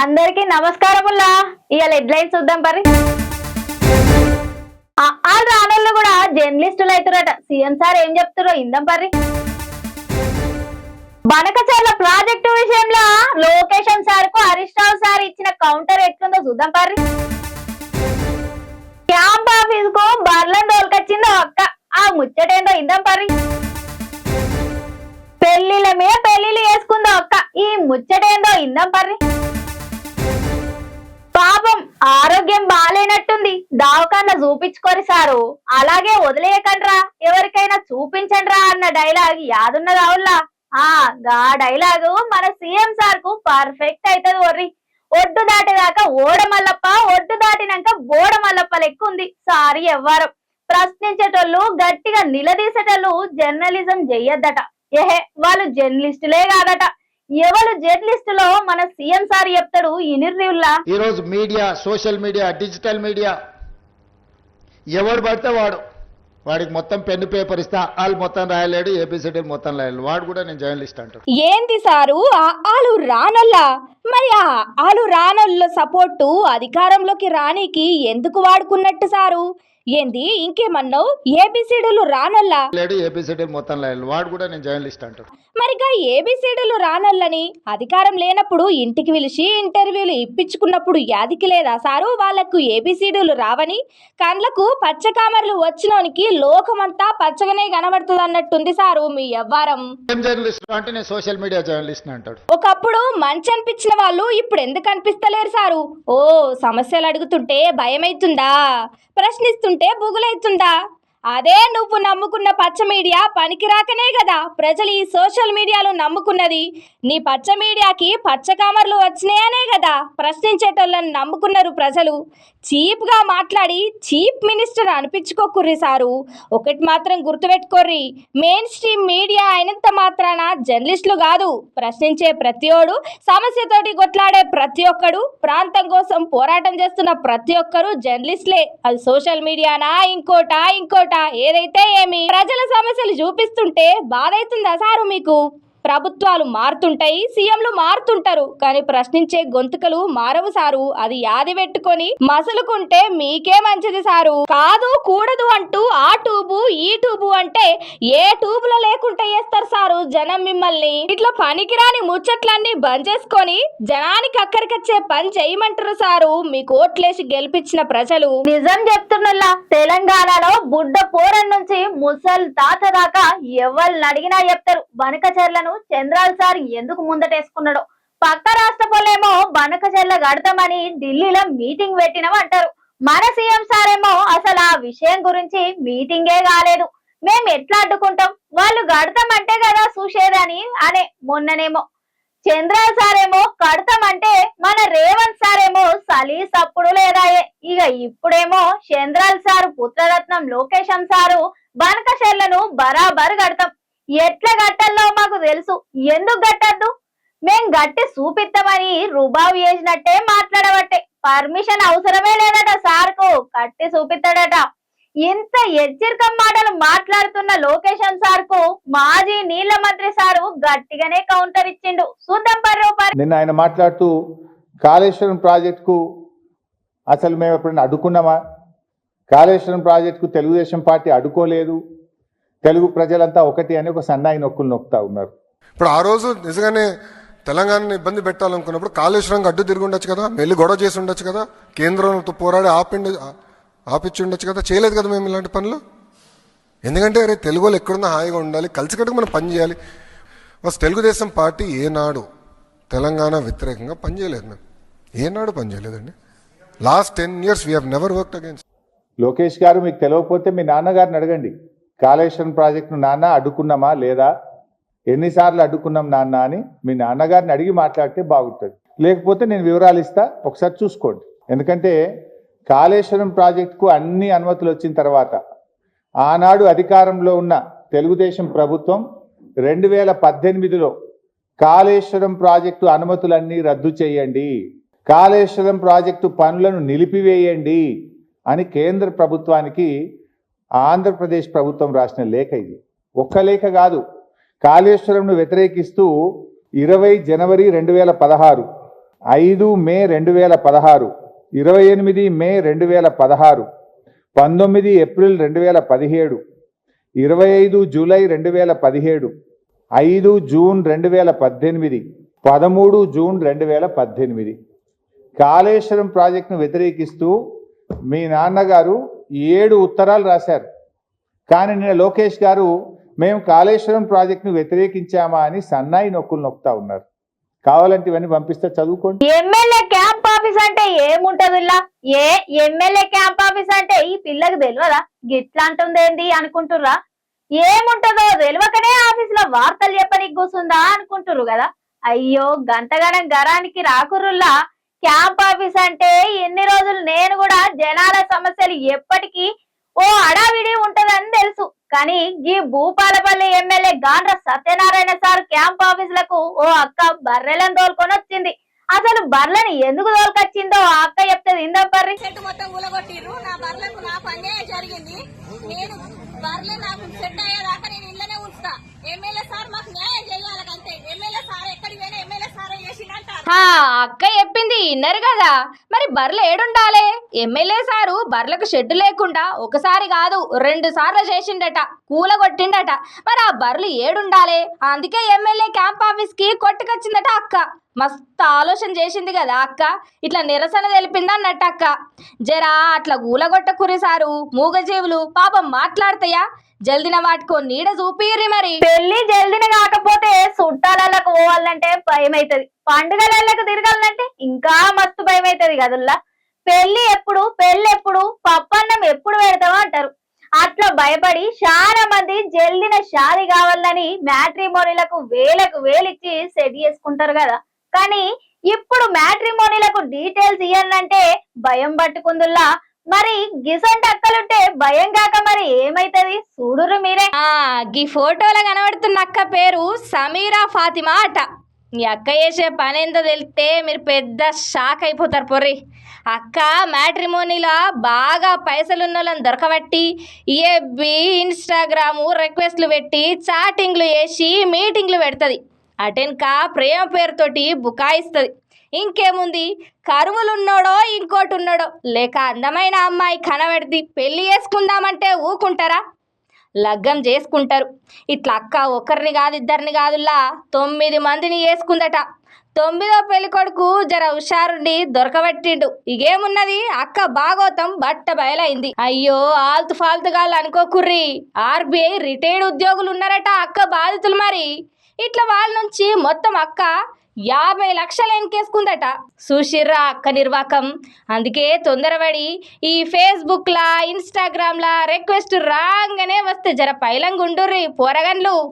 అందరికి నమస్కారముల్లా ఇవాళ హెడ్లైన్స్ చూద్దాం పరి. ఆల్ రానోళ్ళు కూడా జర్నలిస్టులు అవుతారట సీఎం సార్ ఏం చెప్తారో ఇందాం పర్రి బనకచర్ల ప్రాజెక్టు విషయంలో లోకేషన్ సార్కు హరీష్ రావు సార్ ఇచ్చిన కౌంటర్ ఎట్లుందో చూద్దాం పరి. క్యాంప్ ఆఫీస్కు బర్లను డోల్కొచ్చిందో అక్క. ఆ ముచ్చటేందో ఇందాం పర్రి పెళ్ళిల మీద పెళ్ళిళ్ళు వేసుకుందో అక్క. ఈ ముచ్చటేందో ఇందాం పర్రి దావకాన్న సారు. అలాగే వదిలేయకండ్రా. ఎవరికైనా చూపించండ్రా అన్న డైలాగ్ యాదున్న రావుల్లా ఆ గా డైలాగు మన సీఎం సార్కు పర్ఫెక్ట్ అవుతుంది ఒర్రి. ఒడ్డు దాటేదాకా ఓడ మల్లప్ప ఒడ్డు దాటినాక బోడమల్లప్ప లెక్క ఉంది సారీ ఎవ్వరు. ప్రశ్నించేటోళ్ళు గట్టిగా నిలదీసేటోళ్ళు జర్నలిజం చెయ్యొద్దట ఏహే వాళ్ళు జర్నలిస్టులే కాదట ఎవరు జర్నలిస్టులో మన సీఎం సార్ చెప్తాడు ఈ ఈరోజు media social media digital media ఎవడు పడితే వాడు. వాడికి మొత్తం పెన్ను పేపర్ ఇస్తా. వాళ్ళు మొత్తం రాయలేడు ఏపీసీడీ మొత్తం రాయలేడు. వాడు కూడా నేను జర్నలిస్ట్ అంటాడు. ఏంది సారు? ఆలు రానల్లా? మరి ఆలు రానల్ల సపోర్టు అధికారంలోకి రానీకి ఎందుకు వాడుకున్నట్టు సారు? ఏంది? ఇంకేమన్నావు? ఏబిసిడీలు రానోళ్ళ లేడు ఏపీసీడీ మొత్తం రాయలేడు వాడు కూడా నేను జర్నలిస్ట్ అంటాడు మరిగా ఏబిసిడీలు రానోళ్ళని అధికారం లేనప్పుడు ఇంటికి పిలిచి ఇంటర్వ్యూలు ఇప్పించుకున్నప్పుడు యాదికి లేదా సారు? వాళ్ళకు ఏబిసిడీలు రావని? కండ్లకు పచ్చకామర్లు వచ్చినోనికి లోకమంతా పచ్చగానే కనబడుతుంది అన్నట్టుంది సారు మీ వ్యవహారం. ఏం జర్నలిస్ట్ అంటే నేను సోషల్ మీడియా జర్నలిస్ట్ అంటాడు. ఒకప్పుడు మంచి అనిపించిన వాళ్ళు ఇప్పుడు ఎందుకు అనిపిస్తలేరు సారు? ఓ సమస్యలు అడుగుతుంటే భయమైతుందా? ప్రశ్నిస్తుంటే తింటే బుగులైతుందా? అదే నువ్వు నమ్ముకున్న పచ్చ మీడియా పనికిరాకనే కదా ప్రజలు ఈ సోషల్ మీడియాలో నమ్ముకున్నది. నీ పచ్చ మీడియాకి పచ్చకామర్లు వచ్చినాయనే కదా ప్రశ్నించేటోళ్ళని నమ్ముకున్నారు ప్రజలు. చీప్గా మాట్లాడి చీప్ మినిస్టర్ అనిపించుకోకుర్రి సారు. ఒకటి మాత్రం గుర్తుపెట్టుకోర్రి. మెయిన్ స్ట్రీమ్ మీడియా అయినంత మాత్రాన జర్నలిస్టులు కాదు ప్రశ్నించే ప్రతిోడు సమస్యతోటి కొట్లాడే ప్రతి ఒక్కడు ప్రాంతం కోసం పోరాటం చేస్తున్న ప్రతి ఒక్కరు జర్నలిస్టులే. అది సోషల్ మీడియానా ఇంకోటా ఇంకోటి ఏదైతే ఏమి ప్రజల సమస్యలు చూపిస్తుంటే బాధ అవుతుందా సారు మీకు? ప్రభుత్వాలు మారుతుంటాయి సీఎంలు మారుతుంటారు. కానీ ప్రశ్నించే గొంతుకలు మారవు సారు. అది యాది పెట్టుకొని మసలుకుంటే మీకే మంచిది సారు. కాదు కూడదు అంటూ ఆ ట్యూబు ఈ ట్యూబు అంటే ఏ ట్యూబులో లేకుండా చేస్తారు సారు జనం మిమ్మల్ని? ఇట్లా పనికిరాని ముచ్చట్లన్నీ బంద్ చేసుకొని జనానికి అక్కడికొచ్చే పని చేయమంటారు సారు. మీకు ఓట్లేసి గెలిపించిన ప్రజలు. నిజం చెప్తున్నలా తెలంగాణలో బుడ్డ పోరన్ నుంచి ముసల్ తాత దాకా ఎవరిని అడిగినా చెప్తారు. బనకచెర్లను చంద్రాల్ సార్ ఎందుకు ముందటేసుకున్నాడో. పక్క రాష్ట్రపోలేమో బనకచెర్ల గడతామని ఢిల్లీలో మీటింగ్ పెట్టినవంటారు. మన సీఎం సార్ ఏమో అసలు ఆ విషయం గురించి మీటింగే కాలేదు. మేము ఎట్లా అడ్డుకుంటాం? వాళ్ళు గడతామంటే కదా చూసేదని అనే మొన్ననేమో. చంద్రాల్ సారేమో కడతామంటే మన రేవంత్ సారేమో సలీస్ సప్పుడు లేదాయే. ఇక ఇప్పుడేమో చంద్రాల్ సారు పుత్రరత్నం లోకేశం సారు బనకషెర్లను బరాబర్ కడతాం. ఎట్లా కట్టాలో మాకు తెలుసు. ఎందుకు కట్టద్దు? మేం గట్టి చూపిస్తామని రుబాబు చేసినట్టే మాట్లాడబట్టే. పర్మిషన్ అవసరమే లేదట సార్కు. కట్టి చూపిస్తాడట ఇంత హెచ్చరికం మాటలు మాట్లాడుతున్న లోకేషన్ సార్కు మాజీ నీళ్ళ మంత్రి సారు గట్టిగానే కౌంటర్ ఇచ్చిండు. చూద్దాం పర్రో పర్ నిన్న ఆయన మాట్లాడుతూ కాళేశ్వరం ప్రాజెక్టుకు అసలు మేము ఎప్పుడైనా అడ్డుకున్నామా? కాళేశ్వరం ప్రాజెక్టుకు తెలుగుదేశం పార్టీ అడ్డుకోలేదు. తెలుగు ప్రజలంతా ఒకటి అని ఒక సన్నాయి నొక్కులు నొక్కుతా ఉన్నారు. ఇప్పుడు ఆ రోజు నిజంగానే తెలంగాణని ఇబ్బంది పెట్టాలనుకున్నప్పుడు కాళేశ్వరం అడ్డు తిరిగి ఉండొచ్చు కదా వెళ్ళి గొడవ చేసి ఉండొచ్చు కదా కేంద్రంతో పోరాడి ఆపిండి ఆపిచ్చి ఉండొచ్చు కదా చేయలేదు కదా మేము ఇలాంటి పనులు? ఎందుకంటే అరే తెలుగు వాళ్ళు ఎక్కడున్నా హాయిగా ఉండాలి కలిసికట్టుగా మనం పని చేయాలి. ఫస్ట్ తెలుగుదేశం పార్టీ ఏనాడు తెలంగాణ వ్యతిరేకంగా పనిచేయలేదు మేము. ఏనాడు పనిచేయలేదండి last ten years we have never work against Lokesh garu మీకు తెలియకపోతే మీ నాన్నగారిని అడగండి. కాళేశ్వరం ప్రాజెక్టును నాన్న అడ్డుకున్నామా లేదా? ఎన్నిసార్లు అడ్డుకున్నాం నాన్న అని మీ నాన్నగారిని అడిగి మాట్లాడితే బాగుంటుంది. లేకపోతే నేను వివరాలు ఇస్తా ఒకసారి చూసుకోండి. ఎందుకంటే కాళేశ్వరం ప్రాజెక్టుకు అన్ని అనుమతులు వచ్చిన తర్వాత ఆనాడు అధికారంలో ఉన్న తెలుగుదేశం ప్రభుత్వం రెండు వేల పద్దెనిమిదిలో కాళేశ్వరం ప్రాజెక్టు అనుమతులన్నీ రద్దు చేయండి కాళేశ్వరం ప్రాజెక్టు పనులను నిలిపివేయండి అని కేంద్ర ప్రభుత్వానికి ఆంధ్రప్రదేశ్ ప్రభుత్వం రాసిన లేఖ ఇది. ఒక్క లేఖ కాదు. కాళేశ్వరంను వ్యతిరేకిస్తూ ఇరవై జనవరి రెండు వేల పదహారు ఐదు మే రెండు వేల పదహారు ఇరవై ఎనిమిది మే రెండు వేల పదహారు పంతొమ్మిది ఏప్రిల్ రెండు వేల పదిహేడు ఇరవై ఐదు జూలై రెండు వేల పదిహేడు ఐదు జూన్ రెండు వేల పద్దెనిమిది పదమూడు జూన్ రెండు వేల పద్దెనిమిది. కాళేశ్వరం ప్రాజెక్టును వ్యతిరేకిస్తూ మీ నాన్నగారు ఏడు ఉత్తరాలు రాశారు. కానీ నిన్న లోకేష్ గారు మేము కాళేశ్వరం ప్రాజెక్టును వ్యతిరేకించామా అని సన్నాయి నొక్కులు నొక్కుతా ఉన్నారు. కావాలంటే ఇవన్నీ పంపిస్తే చదువుకోండి. ఎమ్మెల్యే క్యాంప్ ఆఫీస్ అంటే ఏముంటదిలా ఏ ఎమ్మెల్యే క్యాంప్ ఆఫీస్ అంటే ఈ పిల్లకి తెలియదా గిట్లా అంటుందేంది అనుకుంటుర్రా? ఏముంటదో తెలియకనే ఆఫీస్లో వార్తలు చెప్పనీకి కూర్చుందా అనుకుంటుర్రు కదా? అయ్యో గంటగనం గరానికి రాకుర్రులా క్యాంప్ ఆఫీస్ అంటే ఎన్ని రోజులు నేను కూడా జనాల సమస్యలు ఎప్పటికీ ఓ అడావిడి ఉంటదని తెలుసు. కానీ ఈ Bhupalpally MLA Gandra Satyanarayana sir camp ఆఫీసులకు ఓ అక్క బర్రెలను తోలుకొని వచ్చింది. అసలు బర్రెని ఎందుకు తోలుకొచ్చిందో ఆ అక్క చెప్తుంది ఇందా పర్రి. చెట్టు మొత్తం కూలగొట్టిర్రు నా బర్రెలకు నా పనే జరిగింది. నేను బర్రెలు నాకు సెట్ అయ్యేదాకా నేను ఇళ్ళనే ఉంచుతా. ఎమ్మెల్యే సార్ మాకు న్యాయం చేయాలి అంతే ఎమ్మెల్యే సార్ ఎక్కడికి పోయినా హా అక్క చెప్పింది విన్నారు కదా. మరి బర్రెలు ఏడుండాలే? ఎమ్మెల్యే సారు బర్రెలకు షెడ్డు లేకుండా ఒకసారి కాదు రెండు సార్లు చేసిండట కూల కొట్టిండట. మరి ఆ బర్రెలు ఏడుండాలే? అందుకే ఎమ్మెల్యే క్యాంప్ ఆఫీస్కి కొట్టుకొచ్చిందట అక్క. మస్తు ఆలోచన చేసింది కదా అక్క. ఇట్లా నిరసన తెలిపింది అన్నట్టు అక్క. జరా అట్లా కూలగొట్టకురి సారు మూగజీవులు పాపం మాట్లాడతాయా జల్దిన వాటికో నీడ చూపిర్రి మరి. పెళ్ళి జల్దిన కాకపోతే చుట్టాలకు పోవాలంటే భయం అవుతుంది పండుగలకు తిరగాలంటే ఇంకా మస్తు భయం అవుతుంది కదుల్లా. పెళ్ళి ఎప్పుడు పెళ్ళి ఎప్పుడు పప్పన్నం ఎప్పుడు పెడతావు అంటారు. అట్లా భయపడి చాలా మంది జల్దిన షాది కావాలని మ్యాట్రిమోనీలకు వేలకు వేలిచ్చి సెట్ చేసుకుంటారు కదా. కానీ ఇప్పుడు మ్యాట్రిమోనీలకు డీటెయిల్స్ ఇవ్వాలంటే భయం పట్టుకుందుల్లా. మరి గిసంటి అక్కలుంటే భయం కాక మరి ఏమైతుంది? చూడురు మీరే. ఆ గీ ఫోటోలో కనబడుతున్న అక్క పేరు సమీరా ఫాతిమా అట. ఈ అక్క చేసే పని ఏందో తెలిస్తే మీరు పెద్ద షాక్ అయిపోతారు పొర్రి. అక్క మ్యాట్రిమోనీలో బాగా పైసలున్న వాళ్ళని దొరకబట్టి ఏబి ఇన్స్టాగ్రాము రిక్వెస్ట్లు పెట్టి చాటింగ్లు చేసి మీటింగ్లు పెడుతుంది. అటెన్క ప్రేమ పేరుతోటి బుకాయిస్తుంది. ఇంకేముంది? కరువులున్నాడో ఇంకోటి ఉన్నాడో లేక అందమైన అమ్మాయి కనబెడితే పెళ్ళి చేసుకుందామంటే ఊకుంటారా? లగ్గం చేసుకుంటారు. ఇట్లా అక్క ఒకరిని కాదు ఇద్దరిని కాదులా. తొమ్మిది మందిని వేసుకుందట తొమ్మిదో పెళ్ళి కొడుకు జర హుషారుండి దొరకబెట్టిండు. ఇగేమున్నది? అక్క భాగోతం బట్ట బయలైంది. అయ్యో ఆల్తు ఫాల్తుగాళ్ళు అనుకోకుర్రి ఆర్బీఐ రిటైర్డ్ ఉద్యోగులు ఉన్నారట అక్క బాధితులు మరి. ఇట్లా వాళ్ళ నుంచి మొత్తం అక్క యాభై లక్షలు ఎన్కేసుకుందట. సుశిర్రా అక్క నిర్వాకం. అందుకే తొందరపడి ఈ ఫేస్బుక్లా ఇన్స్టాగ్రామ్లా రిక్వెస్ట్ రాగానే వస్తే జర పైలంగుండుర్రి పోరగన్లు